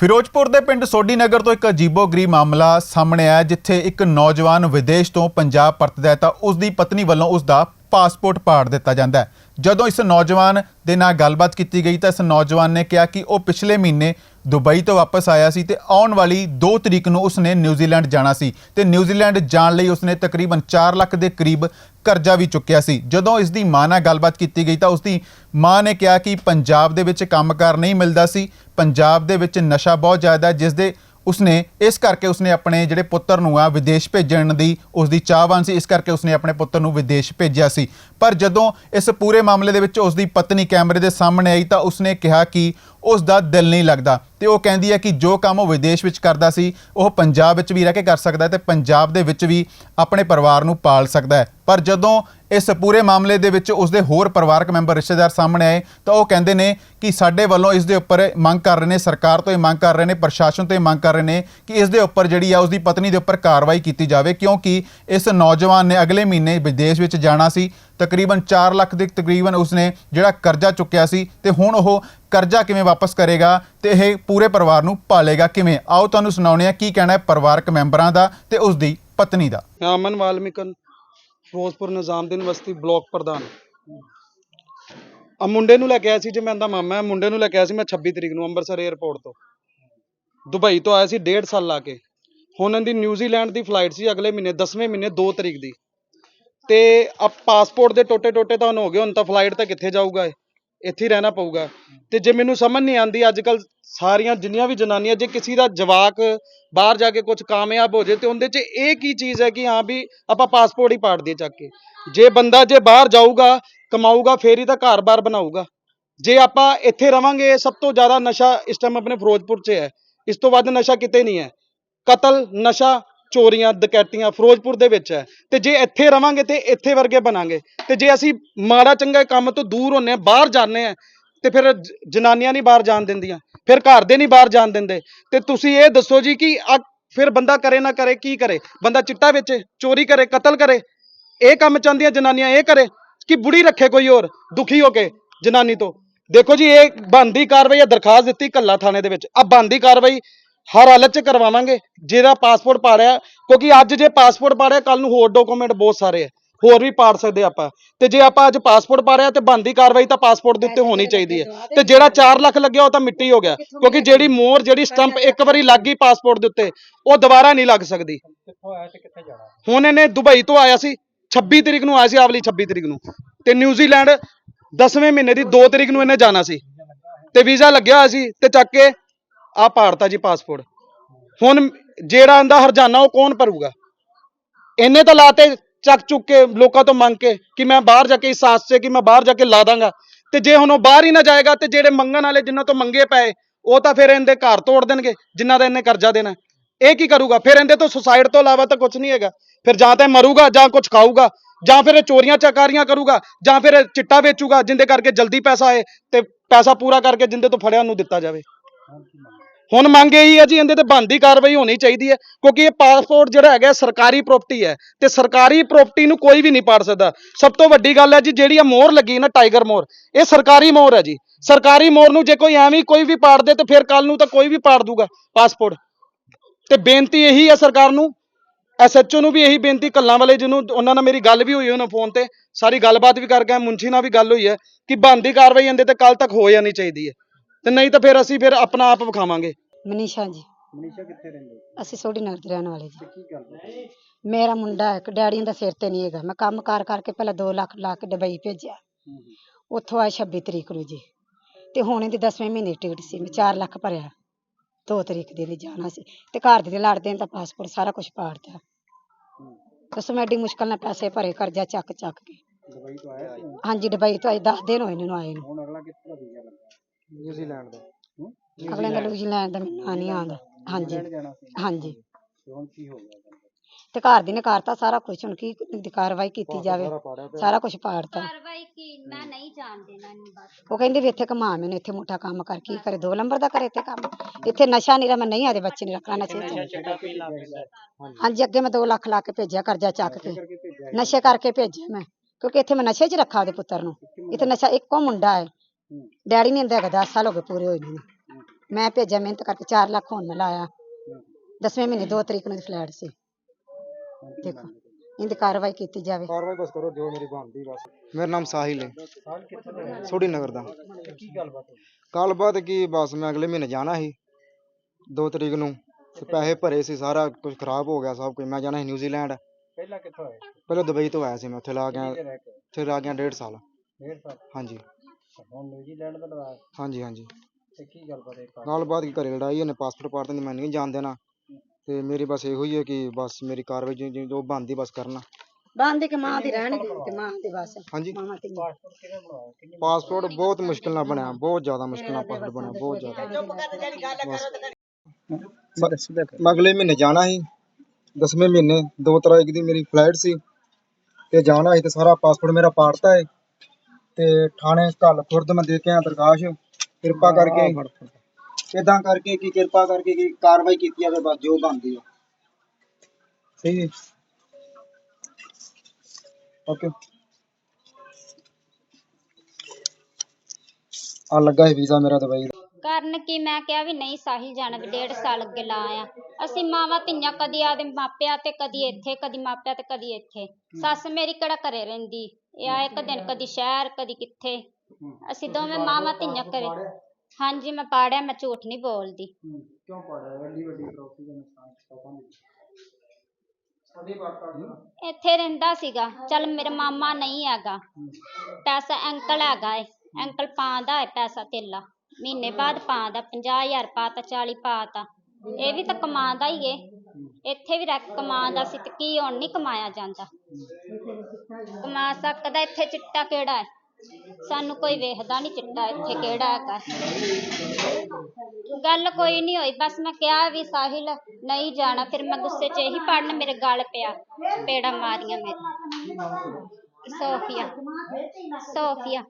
ਫਿਰੋਜ਼ਪੁਰ ਦੇ ਪਿੰਡ ਸੋਢੀ ਨਗਰ ਤੋਂ ਇੱਕ ਅਜੀਬੋ-ਗਰੀਬ ਮਾਮਲਾ ਸਾਹਮਣੇ ਆਇਆ, ਜਿੱਥੇ ਇੱਕ ਨੌਜਵਾਨ ਵਿਦੇਸ਼ ਤੋਂ ਪੰਜਾਬ ਪਰਤਦਾ ਹੈ ਤਾਂ ਉਸ ਦੀ ਪਤਨੀ ਵੱਲੋਂ ਉਸ ਦਾ ਪਾਸਪੋਰਟ ਪਾੜ ਦਿੱਤਾ ਜਾਂਦਾ ਹੈ। ਜਦੋਂ ਇਸ ਨੌਜਵਾਨ ਦੇ ਨਾਲ ਗੱਲਬਾਤ ਕੀਤੀ ਗਈ ਤਾਂ ਇਸ ਨੌਜਵਾਨ ਨੇ ਕਿਹਾ ਕਿ ਉਹ ਪਿਛਲੇ ਮਹੀਨੇ ਦੁਬਈ ਤੋਂ ਵਾਪਸ ਆਇਆ ਸੀ ਤੇ ਆਉਣ ਵਾਲੀ 2 ਤਰੀਕ ਨੂੰ ਉਸਨੇ ਨਿਊਜ਼ੀਲੈਂਡ ਜਾਣਾ ਸੀ ਤੇ ਨਿਊਜ਼ੀਲੈਂਡ ਜਾਣ ਲਈ ਉਸਨੇ ਤਕਰੀਬਨ 4 ਲੱਖ ਦੇ ਕਰੀਬ ਕਰਜ਼ਾ ਵੀ ਚੁੱਕਿਆ ਸੀ। ਜਦੋਂ ਇਸ ਦੀ ਮਾਂ ਨਾਲ ਗੱਲਬਾਤ ਕੀਤੀ ਗਈ ਤਾਂ ਉਸ ਦੀ ਮਾਂ ਨੇ ਕਿਹਾ ਕਿ ਪੰਜਾਬ ਦੇ ਵਿੱਚ ਕੰਮਕਾਰ ਨਹੀਂ ਮਿਲਦਾ ਸੀ। ਪੰਜਾਬ ਦੇ ਵਿੱਚ ਨਸ਼ਾ ਬਹੁਤ ਜ਼ਿਆਦਾ ਜਿਸ ਦੇ ਉਸਨੇ, ਇਸ ਕਰਕੇ ਉਸਨੇ ਆਪਣੇ ਜਿਹੜੇ ਪੁੱਤਰ ਨੂੰ ਆ ਵਿਦੇਸ਼ ਭੇਜਣ ਦੀ ਉਸ ਦੀ ਚਾਹਵਾਨ ਸੀ, ਇਸ ਕਰਕੇ ਉਸਨੇ ਆਪਣੇ ਪੁੱਤਰ ਨੂੰ ਵਿਦੇਸ਼ ਭੇਜਿਆ ਸੀ। ਪਰ ਜਦੋਂ ਇਸ ਪੂਰੇ ਮਾਮਲੇ ਦੇ ਵਿੱਚ ਉਸਦੀ ਪਤਨੀ ਕੈਮਰੇ ਦੇ ਸਾਹਮਣੇ ਆਈ ਤਾਂ ਉਸਨੇ ਕਿਹਾ ਕਿ ਉਸ ਦਾ ਦਿਲ ਨਹੀਂ ਲੱਗਦਾ ਤੇ ਉਹ ਕਹਿੰਦੀ ਹੈ ਕਿ ਜੋ ਕੰਮ ਉਹ ਵਿਦੇਸ਼ ਵਿੱਚ ਕਰਦਾ ਸੀ, ਉਹ ਪੰਜਾਬ ਵਿੱਚ ਵੀ ਰਹਿ ਕੇ ਕਰ ਸਕਦਾ ਹੈ ਤੇ ਪੰਜਾਬ ਦੇ ਵਿੱਚ ਵੀ ਆਪਣੇ ਪਰਿਵਾਰ ਨੂੰ ਪਾਲ ਸਕਦਾ ਹੈ। ਪਰ ਜਦੋਂ ਇਸ ਪੂਰੇ ਮਾਮਲੇ ਦੇ ਵਿੱਚ ਉਸਦੇ ਹੋਰ ਪਰਿਵਾਰਕ ਮੈਂਬਰ ਰਿਸ਼ਤੇਦਾਰ ਸਾਹਮਣੇ ਆਏ ਤਾਂ ਉਹ ਕਹਿੰਦੇ ਨੇ ਕਿ ਸਾਡੇ ਵੱਲੋਂ ਇਸ ਦੇ ਉੱਪਰ ਮੰਗ ਕਰ ਰਹੇ ਨੇ, ਸਰਕਾਰ ਤੋਂ ਇਹ ਮੰਗ ਕਰ ਰਹੇ ਨੇ, ਪ੍ਰਸ਼ਾਸਨ ਤੋਂ ਇਹ ਮੰਗ ਕਰ ਰਹੇ ਨੇ ਕਿ ਇਸ ਦੇ ਉੱਪਰ ਜਿਹੜੀ ਆ ਉਸਦੀ ਪਤਨੀ ਦੇ ਉੱਪਰ ਕਾਰਵਾਈ ਕੀਤੀ ਜਾਵੇ ਕਿਉਂਕਿ ਇਸ ਨੌਜਵਾਨ ਨੇ ਅਗਲੇ ਮਹੀਨੇ ਵਿਦੇਸ਼ ਵਿੱਚ ਜਾਣਾ ਸੀ। ਤਕਰੀਬਨ 4 ਲੱਖ ਦੇ ਤਕਰੀਬਨ ਉਸਨੇ ਜਿਹੜਾ ਕਰਜ਼ਾ ਚੁੱਕਿਆ ਸੀ ਤੇ ਹੁਣ ਉਹ ਕਰਜ਼ਾ ਕਿਵੇਂ ਵਾਪਸ ਕਰੇਗਾ ਤੇ ਇਹ ਪੂਰੇ ਪਰਿਵਾਰ ਨੂੰ ਪਾਲੇਗਾ ਕਿਵੇਂ? ਆਓ ਤੁਹਾਨੂੰ ਸੁਣਾਉਂਦੇ ਆ ਕੀ ਕਹਿਣਾ ਹੈ ਪਰਿਵਾਰਕ ਮੈਂਬਰਾਂ ਦਾ ਤੇ ਉਸ ਦੀ ਪਤਨੀ ਦਾ। ਅਮਨ ਵਾਲਮੀਕਨ ਫਿਰੋਜ਼ਪੁਰ ਨਿਜ਼ਾਮਦੀਨ ਬਸਤੀ ਬਲਾਕ ਪ੍ਰਧਾਨ। ਆ ਮੁੰਡੇ ਨੂੰ ਲੈ ਕੇ ਆਇਆ ਸੀ ਜੇ ਮੈਂ ਦਾ ਮਾਮਾ ਹੈ, ਮੁੰਡੇ ਨੂੰ ਲੈ ਕੇ ਆਇਆ ਸੀ ਮੈਂ 26 ਤਰੀਕ ਨੂੰ ਅੰਮ੍ਰਿਤਸਰ 에ਅਰਪੋਰਟ ਤੋਂ। ਦੁਬਈ ਤੋਂ ਆਇਆ ਸੀ 1.5 ਸਾਲ ਲਾ ਕੇ। ਹੁਣ ਇਹਦੀ ਨਿਊਜ਼ੀਲੈਂਡ ਦੀ ਫਲਾਈਟ ਸੀ ਅਗਲੇ ਮਹੀਨੇ 10ਵੇਂ ਮਹੀਨੇ 2 ਤਰੀਕ ਦੀ। ਤੇ ਆ ਪਾਸਪੋਰਟ ਦੇ ਟੋਟੇ ਟੋਟੇ ਤਾਂ ਹੁਣ ਹੋ ਗਏ, ਹੁਣ ਤਾਂ ਫਲਾਈਟ ਤਾਂ ਕਿੱਥੇ ਜਾਊਗਾ ਇਹ? ਇੱਥੇ ਹੀ ਰਹਿਣਾ ਪਊਗਾ। ਤੇ ਜੇ ਮੈਨੂੰ ਸਮਝ ਨਹੀਂ ਆਂਦੀ ਅੱਜ ਕੱਲ ਸਾਰੀਆਂ ਜਿੰਨੀਆਂ ਵੀ ਜਨਾਨੀਆਂ, ਜੇ ਕਿਸੇ ਦਾ ਜਵਾਕ ਬਾਹਰ ਜਾ ਕੇ ਕੁਝ ਕਾਮਯਾਬ ਹੋ ਜੇ, ਤੇ ਉਹਦੇ 'ਚ ਇਹ ਕੀ ਚੀਜ਼ ਹੈ ਕਿ ਹਾਂ ਵੀ ਆਪਾਂ ਪਾਸਪੋਰਟ ਹੀ ਪਾੜ ਦਈਏ ਚੱਕ ਕੇ। ਜੇ ਬੰਦਾ ਜੇ ਬਾਹਰ ਜਾਊਗਾ, ਕਮਾਊਗਾ, ਫੇਰ ਹੀ ਤਾਂ ਘਰ-ਬਾਰ ਬਣਾਊਗਾ। ਜੇ ਆਪਾਂ ਇੱਥੇ ਰਵਾਂਗੇ ਸਭ ਤੋਂ ਜ਼ਿਆਦਾ ਨਸ਼ਾ ਇਸ ਟਾਈਮ ਆਪਣੇ ਫਿਰੋਜ਼ਪੁਰ 'ਚ ਹੈ। ਇਸ ਤੋਂ ਵੱਧ ਨਸ਼ਾ ਕਿਤੇ ਨਹੀਂ ਹੈ। ਕਤਲ, ਨਸ਼ਾ ਚੋਰੀਆਂ, ਡਕੈਤੀਆਂ ਫਿਰੋਜ਼ਪੁਰ ਦੇ ਵਿੱਚ ਹੈ। ਤੇ ਜੇ ਇੱਥੇ ਰਵਾਂਗੇ ਤੇ ਇੱਥੇ ਵਰਗੇ ਬਣਾਂਗੇ। ਤੇ ਜੇ ਅਸੀਂ ਮਾੜਾ ਚੰਗਾ ਕੰਮ ਤੋਂ ਦੂਰ ਹੁੰਨੇ ਆ, ਬਾਹਰ ਜਾਂਦੇ ਆ, ਤੇ ਫਿਰ ਜਨਾਨੀਆਂ ਨਹੀਂ ਬਾਹਰ ਜਾਣ ਦਿੰਦੀਆਂ, ਫਿਰ ਘਰ ਦੇ ਨਹੀਂ ਬਾਹਰ ਜਾਣ ਦਿੰਦੇ। ਤੇ ਤੁਸੀਂ ਇਹ ਦੱਸੋ ਜੀ ਕਿ ਫਿਰ ਬੰਦਾ ਕਰੇ ਨਾ ਕਰੇ, ਕੀ ਕਰੇ? ਬੰਦਾ ਚਿੱਟਾ ਵੇਚੇ, ਚੋਰੀ ਕਰੇ, ਕਤਲ ਕਰੇ, ਇਹ ਕੰਮ ਚਾਹੁੰਦੀਆਂ ਜਨਾਨੀਆਂ ਇਹ ਕਰੇ ਕਿ ਬੁੜੀ ਰੱਖੇ ਕੋਈ ਹੋਰ, ਦੁਖੀ ਹੋ ਕੇ ਜਨਾਨੀ ਤੋਂ। ਦੇਖੋ ਜੀ, ਇਹ ਬੰਦੀ ਕਾਰਵਾਈ ਆ, ਦਰਖਾਸਤ ਦਿੱਤੀ ਕੱਲਾ ਥਾਣੇ ਦੇ ਵਿੱਚ। ਆ ਬੰਦੀ ਕਾਰਵਾਈ ਹਰ ਹਾਲਤ 'ਚ ਕਰਵਾਵਾਂਗੇ ਜਿਹਦਾ ਪਾਸਪੋਰਟ ਪਾੜਿਆ ਕਿਉਂਕਿ ਅੱਜ ਜੇ ਪਾਸਪੋਰਟ ਪਾੜਿਆ ਕੱਲ ਨੂੰ ਹੋਰ ਡਾਕੂਮੈਂਟ ਬਹੁਤ ਸਾਰੇ ਆ ਹੋਰ ਵੀ ਪਾੜ ਸਕਦੇ ਆਪਾਂ। ਤੇ ਜੇ ਆਪਾਂ ਅੱਜ ਪਾਸਪੋਰਟ ਪਾੜਿਆ ਤੇ ਬੰਦੀ ਕਾਰਵਾਈ ਤਾਂ ਪਾਸਪੋਰਟ ਦੇ ਉੱਤੇ ਹੋਣੀ ਚਾਹੀਦੀ ਹੈ। ਤੇ ਜਿਹੜਾ 4 ਲੱਖ ਲੱਗਿਆ ਉਹ ਤਾਂ ਮਿੱਟੀ ਹੋ ਗਿਆ ਕਿਉਂਕਿ ਜਿਹੜੀ ਮੋਹਰ ਜਿਹੜੀ ਸਟੰਪ ਇੱਕ ਵਾਰੀ ਲੱਗ ਗਈ ਪਾਸਪੋਰਟ ਦੇ ਉੱਤੇ ਉਹ ਦੁਬਾਰਾ ਨਹੀਂ ਲੱਗ ਸਕਦੀ। ਹੁਣ ਇਹਨੇ ਦੁਬਈ ਤੋਂ ਆਇਆ ਸੀ 26 ਤਰੀਕ ਨੂੰ ਆਇਆ ਸੀ ਆਵਲੀ 26 ਤਰੀਕ ਨੂੰ। ਤੇ ਨਿਊਜ਼ੀਲੈਂਡ 10ਵੇਂ ਮਹੀਨੇ ਦੀ 2 ਤਰੀਕ ਨੂੰ ਇਹਨੇ ਜਾਣਾ ਸੀ। ਤੇ ਵੀਜ਼ਾ ਲੱਗਿਆ ਹੋਇਆ ਸੀ ਤੇ ਚੱਕ ਕੇ ਆ ਭਾਰਤਾ ਜੀ ਪਾਸਪੋਰਟ ਹੁਣ ਜਿਹੜਾ ਇਹਦਾ ਹਰਜਾਨਾ ਉਹ ਕੌਣ ਭਰੂਗਾ? ਇਹਨੇ ਤਾਂ ਲਾਤੇ ਚੱਕ ਚੁੱਕ ਕੇ ਲੋਕਾਂ ਤੋਂ ਮੰਗ ਕੇ ਕਿ ਮੈਂ ਬਾਹਰ ਜਾ ਕੇ ਇਸ ਆਸ 'ਚ ਕਿ ਮੈਂ ਬਾਹਰ ਜਾ ਕੇ ਲਾ ਦਾਂਗਾ। ਤੇ ਜੇ ਹੁਣ ਉਹ ਬਾਹਰ ਹੀ ਨਾ ਜਾਏਗਾ ਤੇ ਜਿਹੜੇ ਮੰਗਣ ਵਾਲੇ ਜਿਨ੍ਹਾਂ ਤੋਂ ਮੰਗੇ ਪਏ, ਉਹ ਤਾਂ ਫਿਰ ਇਹਦੇ ਘਰ ਤੋੜ ਦੇਣਗੇ, ਜਿਨ੍ਹਾਂ ਦਾ ਇਹਨੇ ਕਰਜ਼ਾ ਦੇਣਾ। ਇਹ ਕੀ ਕਰੂਗਾ? ਫਿਰ ਇਹਦੇ ਤੋਂ ਸੁਸਾਇਡ ਤੋਂ ਇਲਾਵਾ ਤਾਂ ਕੁਝ ਨਹੀਂ ਹੈਗਾ। ਫਿਰ ਜਾਂ ਤਾਂ ਇਹ ਮਰੂਗਾ ਜਾਂ ਕੁਝ ਖਾਊਗਾ, ਜਾਂ ਫਿਰ ਇਹ ਚੋਰੀਆਂ ਚਕਾਰੀਆਂ ਕਰੂਗਾ, ਜਾਂ ਫਿਰ ਚਿੱਟਾ ਵੇਚੂਗਾ, ਜਿੰਦੇ ਕਰਕੇ ਜਲਦੀ ਪੈਸਾ ਆਏ ਤੇ ਪੈਸਾ ਪੂਰਾ ਕਰਕੇ ਜਿੰਦੇ ਤੋਂ ਫੜਿਆ ਉਹਨੂੰ ਦਿੱਤਾ ਜਾਵੇ। ਹੁਣ ਮੰਗ ਇਹੀ ਹੈ ਜੀ, ਇਹਦੇ ਤੇ ਬੰਦੀ ਕਾਰਵਾਈ ਹੋਣੀ ਚਾਹੀਦੀ ਹੈ, ਕਿਉਂਕਿ ਇਹ ਪਾਸਪੋਰਟ ਜਿਹੜਾ ਹੈਗਾ ਸਰਕਾਰੀ ਪ੍ਰਾਪਰਟੀ ਹੈ ਤੇ ਸਰਕਾਰੀ ਪ੍ਰਾਪਰਟੀ ਨੂੰ ਕੋਈ ਵੀ ਨਹੀਂ ਪਾੜ ਸਕਦਾ। ਸਭ ਤੋਂ ਵੱਡੀ ਗੱਲ ਹੈ ਜੀ, ਜਿਹੜੀ ਇਹ ਮੋਹਰ ਲੱਗੀ ਨਾ, ਟਾਈਗਰ ਮੋਹਰ, ਇਹ ਸਰਕਾਰੀ ਮੋਹਰ ਹੈ ਜੀ। ਸਰਕਾਰੀ ਮੋਹਰ ਨੂੰ ਜੇ ਕੋਈ ਐਵੇਂ ਕੋਈ ਵੀ ਪਾੜ ਦੇ ਤੇ ਫਿਰ ਕੱਲ ਨੂੰ ਤਾਂ ਕੋਈ ਵੀ ਪਾੜ ਦੂਗਾ ਪਾਸਪੋਰਟ ਤੇ ਬੇਨਤੀ ਇਹੀ ਹੈ ਸਰਕਾਰ ਨੂੰ ਐਸਐਚਓ ਨੂੰ ਵੀ ਇਹੀ ਬੇਨਤੀ, ਕੱਲਾਂ ਵਾਲੇ ਜਿਹਨੂੰ, ਉਹਨਾਂ ਨਾਲ ਮੇਰੀ ਗੱਲ ਵੀ ਹੋਈ ਉਹਨਾਂ ਫੋਨ ਤੇ, ਸਾਰੀ ਗੱਲਬਾਤ ਵੀ ਕਰ ਗਿਆ ਮੁੰਸ਼ੀ ਨਾਲ ਵੀ ਗੱਲ ਹੋਈ ਹੈ, ਕਿ ਬੰਦੀ ਕਾਰਵਾਈ ਇਹਦੇ ਤੇ ਕੱਲ ਤੱਕ ਹੋ ਜਾਣੀ ਚਾਹੀਦੀ ਹੈ। ਤੇ ਨਹੀਂ ਤਾਂ ਫਿਰ ਅਸੀਂ ਫਿਰ ਆਪਣਾ ਆਪ ਵਿਖਾਵਾਂਗੇ। ਮਨੀਸ਼ਾ ਜੀ। ਮਨੀਸ਼ਾ ਕਿੱਥੇ ਰਹਿੰਦੇ ਅਸੀਂ ਸੋਢੀ ਨਗਰ ਦੇ ਰਹਿਣ ਵਾਲੇ ਜੀ। ਕੀ ਕਰਦੇ ਮੇਰਾ ਮੁੰਡਾ ਇੱਕ ਡੈਡੀ ਦਾ ਸਿਰ ਤੇ ਨਹੀਂ ਹੈਗਾ। ਮੈਂ ਕੰਮ ਕਾਰ ਕਰਕੇ ਪਹਿਲਾਂ 2 ਲੱਖ ਲਾ ਕੇ ਦੁਬਈ ਭੇਜਿਆ। ਉੱਥੋਂ ਆਇਆ 26 ਤਰੀਕ ਨੂੰ ਜੀ। ਤੇ ਹੁਣ ਇਹਦੀ 10ਵੇਂ ਮਹੀਨੇ ਦੀ ਟਿਕਟ ਸੀ। ਮੈਂ 4 ਲੱਖ ਭਰਿਆ। 2 ਤਰੀਕ ਦੇ ਲਈ ਜਾਣਾ ਸੀ। ਤੇ ਘਰ ਦੇ ਲੜਦੇ ਨੇ ਤਾਂ ਪਾਸਪੋਰਟ ਸਾਰਾ ਕੁਝ ਪਾੜਤਾ। ਦੱਸੋ ਮੈਂ ਐਡੀ ਮੁਸ਼ਕਲ ਨਾਲ ਪੈਸੇ ਭਰੇ ਕਰਜ਼ਾ ਚੱਕ ਚੱਕ ਕੇ। ਦੁਬਈ ਤੋਂ ਆਇਆ ਹਾਂਜੀ ਦੁਬਈ ਤੋਂ ਅੱਜ 10 ਦਿਨ ਹੋਏ ਨੇ ਇਹਨੂੰ ਆਏ ਨੂੰ। ਹੁਣ ਅਗਲਾ ਕਿੱਥੇ ਦਾ ਵੀਜ਼ਾ ਲੱਗਾ ਨਿਊਜ਼ੀਲੈਂਡ ਦਾ। ਹੂੰ? ਅਗਲੇ ਦਾ ਨਿਊਜ਼ੀਲੈਂਡ ਦਾ ਮੈਨੂੰ ਨਹੀਂ ਆਉਂਦਾ। ਹਾਂਜੀ। ਨਿਊਜ਼ੀਲੈਂਡ ਜਾਣਾ ਸੀ। ਹਾਂਜੀ। ਤੇ ਹੁਣ ਕੀ ਹੋ ਗਿਆ ਤੁਹਾਨੂੰ? ਤੇ ਘਰ ਦੀ ਨੇ ਕਰਤਾ ਸਾਰਾ ਕੁਝ ਹੁਣ ਕੀ ਦੀ ਕਾਰਵਾਈ ਕੀਤੀ ਜਾਵੇ? ਸਾਰਾ ਪਾੜਿਆ ਪਿਆ। ਸਾਰਾ ਕੁਝ ਪਾੜਤਾ। ਕਾਰਵਾਈ ਕੀ? ਮੈਂ ਨਹੀਂ ਜਾਣ ਦੇਣਾ ਇਹਨੂੰ ਬਸ। ਉਹ ਕਹਿੰਦੇ ਵੀ ਇੱਥੇ ਕਮਾ ਮੈਨੂੰ ਇੱਥੇ ਮੋਟਾ ਕੰਮ ਕਰ। ਕੀ ਕਰੇ? ਦੋ ਨੰਬਰ ਦਾ ਕਰੇ ਇੱਥੇ ਕੰਮ। ਇੱਥੇ ਨਸ਼ਾ ਨਹੀਂ ਰ ਮੈਂ ਨਹੀਂ ਆਦੇ ਬੱਚੇ ਨਹੀਂ ਰੱਖਣਾ ਨਸ਼ੇ ਚ ਹਾਂਜੀ। ਅੱਗੇ ਮੈਂ 2 ਲੱਖ ਲਾ ਕੇ ਭੇਜਿਆ ਕਰਜ਼ਾ ਚੱਕ ਕੇ। ਕਰਕੇ ਭੇਜਿਆ ਨਸ਼ੇ ਕਰਕੇ ਭੇਜਿਆ ਮੈਂ। ਕਿਉਂਕਿ ਇੱਥੇ ਮੈਂ ਨਸ਼ੇ 'ਚ ਰੱਖਾ ਉਹਦੇ ਪੁੱਤਰ ਨੂੰ। ਇੱਥੇ ਨਸ਼ਾ ਇੱਕੋ ਮੁੰਡਾ ਹੈ। ਡੈਡੀ ਹੁੰਦਾ ਹੈਗਾ 10 ਸਾਲ ਹੋ ਗਏ ਪੂਰੇ ਹੋਏ ਨੂੰ ਮੈਂ ਭੇਜਿਆ ਮਿਹਨਤ ਕਰਕੇ 4 ਲੱਖ ਹੁਣ ਮੈਂ ਲਾਇਆ। ਦਸਵੇਂ ਮਹੀਨੇ 2 ਤਰੀਕ ਨੂੰ ਫਲੈਟ ਸੀ। ਦੇਖੋ ਇਹਦੀ ਕਾਰਵਾਈ ਕੀਤੀ ਜਾਵੇ। ਕਾਰਵਾਈ ਬਸ ਕਰੋ ਜੋ ਮੇਰੀ ਬਣਦੀ ਬਸ। ਮੇਰਾ ਨਾਮ ਸਾਹਿਲ ਹੈ। ਸੋਢੀ ਨਗਰ ਦਾ। ਕੀ ਗੱਲਬਾਤ ਗੱਲਬਾਤ ਕੀ ਬਸ ਮੈਂ ਅਗਲੇ ਮਹੀਨੇ ਜਾਣਾ ਸੀ। 2 ਤਰੀਕ ਨੂੰ। ਤੇ ਪੈਸੇ ਭਰੇ ਸੀ ਸਾਰਾ ਕੁਝ ਖਰਾਬ ਹੋ ਗਿਆ ਸਭ ਕੁਝ। ਮੈਂ ਜਾਣਾ ਸੀ ਨਿਊਜ਼ੀਲੈਂਡ। ਪਹਿਲਾਂ ਕਿੱਥੋਂ ਆਏ? ਪਹਿਲਾਂ ਦੁਬਈ ਤੋਂ ਆਇਆ ਸੀ ਮੈਂ ਉੱਥੇ ਲਾ ਗਿਆ ਉੱਥੇ ਲਾ ਗਿਆ ਡੇਢ ਸਾਲ। ਡੇਢ ਸਾਲ? ਹਾਂਜੀ। ਹੁਣ ਨਿਊਜ਼ੀਲੈਂਡ ਦਾ ਲਵਾਇਆ ਹਾਂਜੀ ਹਾਂਜੀ। ਤੇ ਕੀ ਗੱਲਬਾਤ ਹੈ ਗੱਲਬਾਤ ਕੀ ਘਰੇ ਲੜਾਈ ਉਹਨੇ ਪਾਸਪੋਰਟ ਪਾੜ ਦਿੰਦੀ ਮੈਂ ਨਹੀਂ ਜਾਣ ਦੇਣਾ। ਤੇ ਮੇਰੀ ਬਸ ਇਹੋ ਹੀ ਹੈ ਕਿ ਬਸ ਮੇਰੀ ਕਾਰਵਾਈ ਜੋ- ਜੋ ਜੋ ਬਣਦੀ ਬਸ ਕਰਨਾ। ਬੰਦ ਕੇ ਮਾਂ ਦੀ ਰਹਿਣਗੇ ਤੇ ਮਾਂ ਦੀ ਬਸ। ਹਾਂਜੀ। ਮਾਂ ਤੇ ਪਾਸਪੋਰਟ ਕਿਵੇਂ ਬਣਾਇਆ ਕਿੰਨੀ ਪਾਸਪੋਰਟ ਬਹੁਤ ਮੁਸ਼ਕਿਲ ਨਾਲ ਬਣਿਆ ਬਹੁਤ ਜ਼ਿਆਦਾ ਮੁਸ਼ਕਿਲ ਨਾਲ ਪਾਸਪੋਰਟ ਬਣਿਆ ਬਹੁਤ ਜ਼ਿਆਦਾ ਮੈਂ ਅਗਲੇ ਮਹੀਨੇ ਜਾਣਾ ਸੀ ਦਸਵੇਂ ਮਹੀਨੇ 2 ਤਰੀਕ ਦੀ ਮੇਰੀ ਫਲਾਈਟ ਸੀ। ਤੇ ਜਾਣਾ ਸੀ ਤੇ ਸਾਰਾ ਪਾਸਪੋਰਟ ਮੇਰਾ ਪਾੜਤਾ ਹੈ ਤੇ ਥਾਣੇ ਕੱਲ ਖੁਰਦ ਮੈਂ ਦੇ ਕੇ ਆਇਆ ਦਰਖਾਸਤ ਕਿਰਪਾ ਕਰਕੇ ਇਦਾਂ ਕਰਕੇ ਕਿ ਕਿਰਪਾ ਕਰਕੇ ਕਿ ਕਾਰਵਾਈ ਕੀਤੀ ਜਾਵੇ ਬਸ ਜੋ ਬਣਦੀ ਹੈ ਸਹੀ ਹੈ। ਓਕੇ। ਆ ਲੱਗਾ ਹੈ ਵੀਜ਼ਾ ਮੇਰਾ ਦੁਬਈ ਦਾ। ਕਾਰਨ ਕੀ ਮੈਂ ਕਿਹਾ ਵੀ ਨਹੀਂ ਸਾਹਿਲ ਜਾਣਾ ਵੀ ਡੇਢ ਸਾਲ ਅੱਗੇ ਲਾ ਆ ਅਸੀਂ ਮਾਵਾਂ ਧੀਆਂ ਕਦੀ ਆਦੇ ਮਾਪਿਆਂ ਤੇ ਕਦੀ ਇੱਥੇ ਕਦੀ ਮਾਪਿਆਂ ਤੇ ਕਦੀ ਇੱਥੇ। ਸੱਸ ਮੇਰੀ ਕਿਹੜਾ ਘਰੇ ਰਹਿੰਦੀ? ਇਹ ਆ ਇੱਕ ਦਿਨ ਕਦੀ ਸ਼ਹਿਰ ਕਦੀ ਕਿੱਥੇ ਅਸੀਂ ਦੋਵੇਂ ਮਾਵਾਂ ਧੀਆਂ ਘਰੇ ਹਾਂਜੀ ਮੈਂ ਪਾੜਿਆ ਮੈਂ ਝੂਠ ਨਹੀਂ ਬੋਲਦੀ ਕਿਉਂ ਪੜਿਆ ਐਡੀ ਵੱਡੀ ਟਰੋਫੀ ਦਾ ਨੁਕਸਾਨ ਸੌਖਾ ਨਹੀਂ ਇੱਥੇ ਰਹਿੰਦਾ ਸੀਗਾ ਚੱਲ ਮੇਰਾ ਮਾਮਾ ਨਹੀਂ ਹੈਗਾ ਪੈਸਾ ਅੰਕਲ ਹੈਗਾ ਏ ਅੰਕਲ ਪਾਉਂਦਾ ਏ ਪੈਸਾ ਧੇਲਾ ਮਹੀਨੇ ਬਾਅਦ ਪਾਉਂਦਾ 50000 ਪਾਤਾ 40 ਪਾਤਾ ਇਹ ਵੀ ਤਾਂ ਕਮਾਉਂਦਾ ਹੀ ਏ ਇੱਥੇ ਵੀ ਰੱਖ ਕਮਾਉਂਦਾ ਸੀ ਤੇ ਕੀ ਹੁਣ ਨਹੀਂ ਕਮਾਇਆ ਜਾਂਦਾ ਕਮਾ ਸਕਦਾ, ਇੱਥੇ ਚਿੱਟਾ ਕਿਹੜਾ ਹੈ? ਸਾਨੂੰ ਕੋਈ ਵੇਖਦਾ ਨਹੀਂ ਚਿੱਟਾ ਇੱਥੇ ਕਿਹੜਾ ਹੈਗਾ। ਗੱਲ ਕੋਈ ਨਹੀਂ ਹੋਈ, ਬਸ ਮੈਂ ਕਿਹਾ ਵੀ ਸਾਹਿਲ ਨਹੀਂ ਜਾਣਾ, ਫਿਰ ਮੈਂ ਗੁੱਸੇ 'ਚ ਇਹੀ ਪੜਨ ਮੇਰੇ ਗਲ ਪਿਆ, ਪੇੜਾ ਮਾਰੀਆਂ ਮੇਰੇ। Sofia Sofia.